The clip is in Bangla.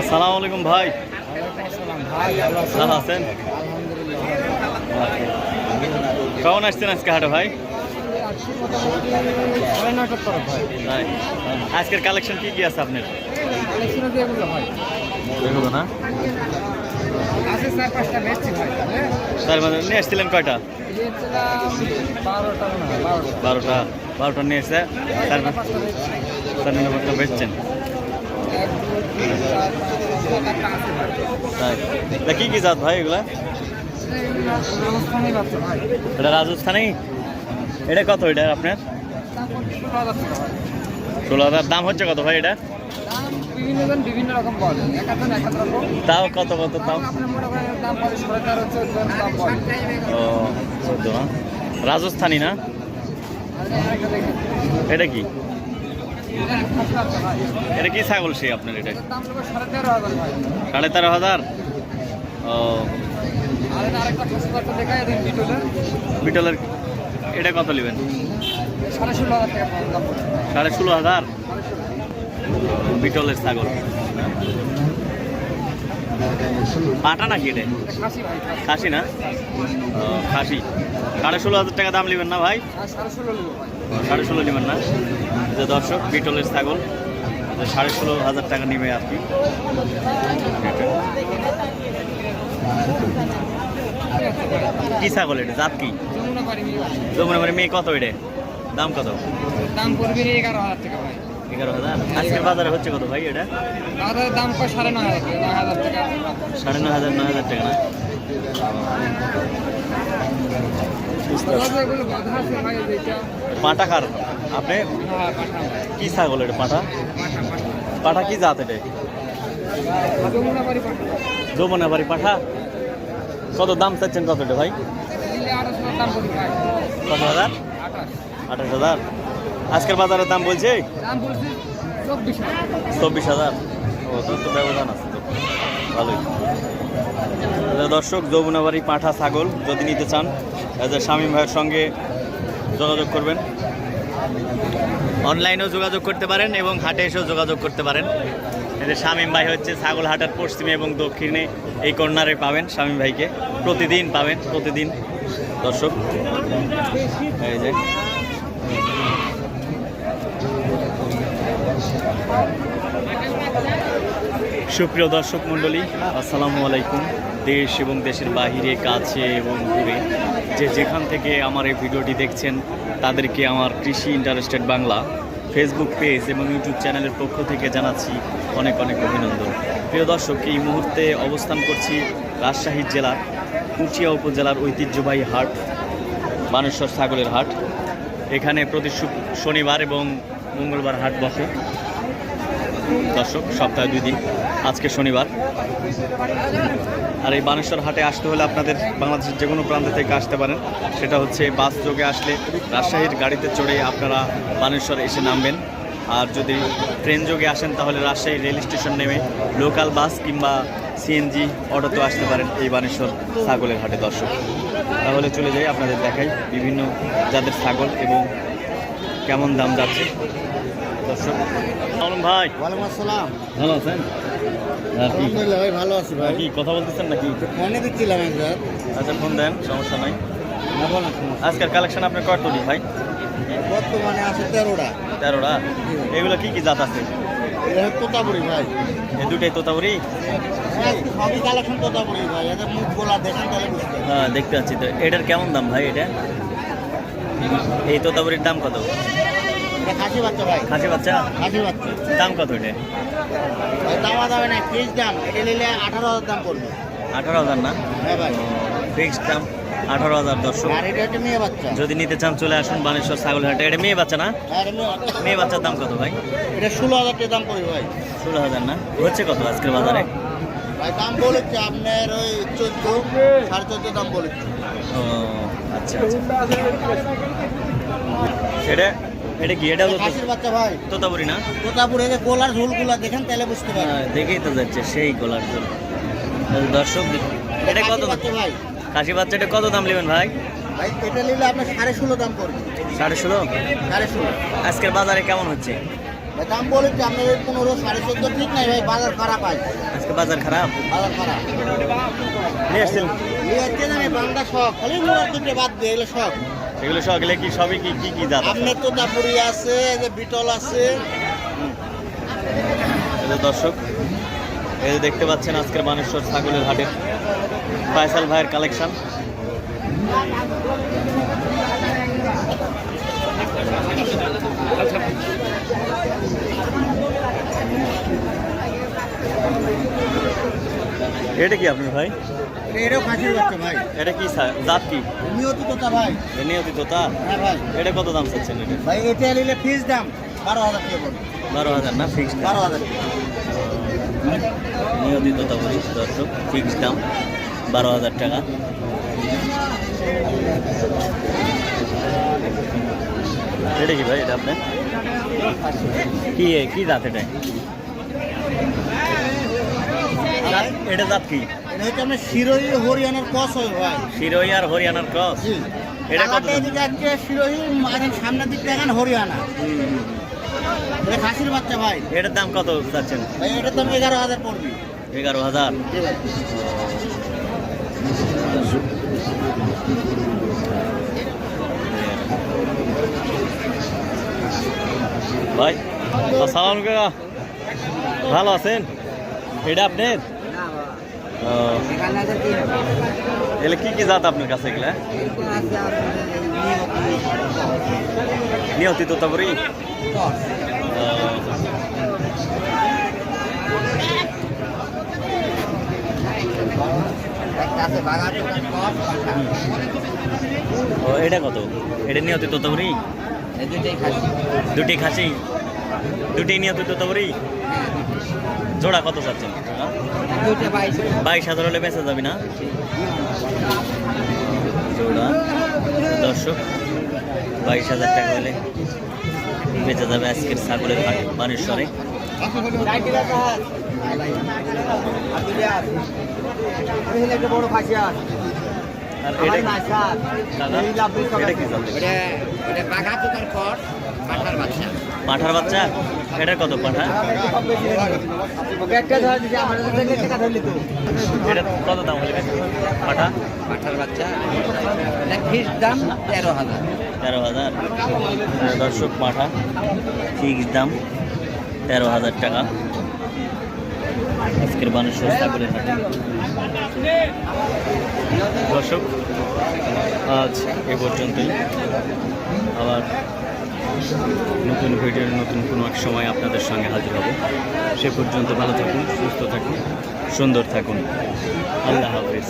আসসালামু আলাইকুম ভাই। ভালো আছেন? কখন আসছেন আজকে হাটে ভাই? আজকের কালেকশন কি কি আছে আপনার? না মানে নিয়ে আসছিলেন কয়টা? বারোটা। বারোটা নিয়ে এসে তার পাঁচটা বেচছেন। তা কি কি জাত ভাই এগুলা? এটা রাজস্থানি? এটা কত এটা আপনার? ষোলো হাজার। দাম হচ্ছে কত ভাই এটা? তাও কত কত তাও? ও, চোদ্দ না রাজস্থানি না? এটা কি? এটা কি ছাগল সে আপনার এটা সাড়ে তেরো হাজার ও। বিটলের। এটা কত নেবেন? সাড়ে ষোলো হাজার বিটলের ছাগল। পাটা নাকি এটা? খাসি না? খাসি। সাড়ে ষোলো হাজার টাকা দাম নেবেন না ভাই? ভাই। সাড়ে ষোলো নেবেন না? যে দর্শক বিটলের ছাগল সাড়ে ষোলো হাজার টাকা নেবে আর কি। কি ছাগল এটা? জাত কি? যমুনা মানে মেয়ে কত এটা? দাম কত? দাম পড়বে এগারো হাজার টাকা ভাই। এগারো হাজার? আজকের বাজারে হচ্ছে কত ভাই এটা? বাজারের দাম কয়? সাড়ে নয় হাজার টাকা। সাড়ে নয় হাজার নয় হাজার টাকা না? পাটা আপনি? কি ছাগল এটা পাঠা পাঠা কি জাত এটা? যমুনা বাড়ি পাঠা। কত দাম চাচ্ছেন কত এটা ভাই? কত হাজার? আঠাশ হাজার। আজকের বাজারের দাম বলছে? চব্বিশ হাজার। ও তো ব্যবধান আছে তো। ভালোই। দর্শক যৌবনাবাড়ি পাঠা ছাগল যদি নিতে চান তাহলে শামীম ভাইয়ের সঙ্গে যোগাযোগ করবেন। অনলাইনেও যোগাযোগ করতে পারেন এবং হাটে এসেও যোগাযোগ করতে পারেন। যে শামীম ভাই হচ্ছে ছাগল হাটার পশ্চিমে এবং দক্ষিণে এই কর্নারে পাবেন শামীম ভাইকে। প্রতিদিন পাবেন, প্রতিদিন। দর্শক, এই যে। সুপ্রিয় দর্শক মণ্ডলী, আসসালামু আলাইকুম। দেশ এবং দেশের বাহিরে, কাছে এবং দূরে যে যেখান থেকে আমার এই ভিডিওটি দেখছেন, তাদেরকে আমার কৃষি ইন্টারেস্টেড বাংলা ফেসবুক পেজ এবং ইউটিউব চ্যানেলের পক্ষ থেকে জানাচ্ছি অনেক অনেক অভিনন্দন। প্রিয় দর্শক, এই মুহূর্তে অবস্থান করছি রাজশাহী জেলার কুচিয়া উপজেলার ঐতিহ্যবাহী হাট, বানেশ্বর ছাগলের হাট। এখানে প্রতি শনিবার এবং মঙ্গলবার হাট বসে। দর্শক, সপ্তাহে দুই দিন। আজকে শনিবার। আর এই বানেশ্বর হাটে আসতে হলে আপনাদের বাংলাদেশের যে কোনো প্রান্ত থেকে আসতে পারেন। সেটা হচ্ছে বাস যোগে আসলে রাজশাহীর গাড়িতে চড়ে আপনারা বানেশ্বর এসে নামবেন। আর যদি ট্রেন যোগে আসেন তাহলে রাজশাহী রেল স্টেশন নেমে লোকাল বাস কিংবা সিএনজি অটোতে আসতে পারেন এই বানেশ্বর ছাগলের হাটে দর্শক। তাহলে চলে যাই আপনাদের দেখাই বিভিন্ন যাদের ছাগল এবং কেমন দাম যাচ্ছে। দর্শক। ভাই। ওয়ালাইকুম আসসালাম। ভালো আছেন? আলহামদুলিল্লাহ ভাই ভালো আছি ভাই। কি কথা বলতেছেন নাকি? ফোনে দিচ্ছিলাম একবার। আচ্ছা ফোন দেন সমস্যা নাই। না বলেন আজকের কালেকশন আপনার ভাই? বর্তমানে আছে তেরোটা। তেরোটা? এগুলো কি কি জাত আছে? তোতাপুরি ভাই। এই দুটাই তোতাবুরি হ্যাঁ, সবই কালেকশন তোতাপুরি ভাই। মুখ গোলা দেখেন। হ্যাঁ দেখতে পাচ্ছি। তো এটার কেমন দাম ভাই এটা? এই তোতাবুরির দাম কত? খাসি বাচ্চা ভাই। খাসি বাচ্চা? খাসি বাচ্চা। দাম কত এটা? দামা দামে না দাম। এটা নিলে আঠারো হাজার দাম পড়বে। আঠারো হাজার না? হ্যাঁ ভাই। ফিক্সড দাম আঠারো হাজার দর্শক। যদি নিতে চান চলে আসুন বানেশ্বর ছাগল হাটে এটা মেয়ে বাচ্চা না? মেয়ে বাচ্চার দাম কত ভাই? এটা ষোলো হাজার দাম পড়বে ভাই। ষোলো হাজার না? হচ্ছে কত আজকের বাজারে? ভাই দাম বলেছে আপনার ওই চোদ্দ সাড়ে চোদ্দ দাম বলেছে। ও আচ্ছা আচ্ছা। এটা? এটা কি? এটা খাসির বাচ্চা ভাই। তোতাপুরি না? তোতাপুরে যে গোলার ঝোলগুলা দেখেন তাহলে বুঝতে পারবেন। হ্যাঁ, দেখেই তো যাচ্ছে সেই গোলার দর্শক এটা কত বাচ্চা ভাই। খাসি বাচ্চাটা কত দাম নেবেন ভাই? ভাই এটা নিলে আপনার সাড়ে ষোলো দাম পড়বে। সাড়ে ষোলো? সাড়ে ষোলো। আজকের বাজারে কেমন হচ্ছে? ভাই দাম বলেছি আপনার ওই পনেরো সাড়ে চোদ্দ ঠিক নাই ভাই বাজার খারাপ আছে আজকে বাজার খারাপ? বাজার খারাপ। নিয়ে আসছেন। নিয়ে বাংলা শখ খালি মোড়ার দুটো বাদ দিয়ে এগুলো শখ এগুলো সব এগুলো কি সবই কি কি কি জাত আপনার তো দাপুরি আছে যে বিটল আছে। দর্শক এই যে দেখতে পাচ্ছেন আজকের মানেশ্বর ছাগলের হাটের ফয়সাল ভাইয়ের কালেকশন। এটা কি আপনার ভাই? এটা কি জাত? কি নিয়ত তোতা ভাই। নিয়তি তোতা? হ্যাঁ ভাই। এটা কত দাম চাচ্ছেন এটা? ভাই এটা নিলে ফিস দাম বারো হাজার টাকা বারো হাজার না? ফিক্সড বারো হাজার টাকা। নিয়মিত ততাবরি দর্শক ফিক্সড দাম বারো হাজার টাকা। এটা কি ভাই? এটা আপনার? কি কি জাত এটা? এটা জাত কি? এটা হচ্ছে আপনার শিরোহী হরিয়ানার হয় ভাই। শিরোই আর হরিয়ানার ক্রস জি। এটা কত টাকাটা এদিকে আছে শিরোহী মানে সামনের দিক দেখেন হরিয়ানা। এটা খাসির বাচ্চা ভাই। এটার দাম কত চাচ্ছেন? ভাই এটা তো এগারো হাজার পড়বে। এগারো হাজার। ভাই। আসসালাম ভালো আছেন? এটা আপনার? এগুলো কি কি জাত আপনার কাছে এগুলা? নিয়তি তোতাপুরি ও, এটা কত? এটা নিয়তি তোতাপুরি দুটি খাসি। দুটি নিয়তি তোতাপুরি জোড়া কত চাচ্ছেন? বাইশ। হাজার হলে বেঁচে যাবি না? দর্শক বাইশ হাজার টাকা হলে বেঁচে যাবে আজকের ছাগলের হাট খাসি আর এটা দাদা, এটা কি জাত? পাঠার বাচ্চা। এটা কত পাঁঠা? এটা কত দাম হলে পাঁঠা? পাঠার বাচ্চা দাম তেরো হাজার। তেরো হাজার। দর্শক পাঠা ফিক্স দাম তেরো হাজার টাকা। আজকের বানেশ্বর ছাগলের হাটে। দর্শক আজ এ পর্যন্তই। আবার নতুন ভিডিওর নতুন কোনো এক সময় আপনাদের সঙ্গে হাজির হব। সে পর্যন্ত ভালো থাকুন, সুস্থ থাকুন, সুন্দর থাকুন। আল্লাহ হাফিজ।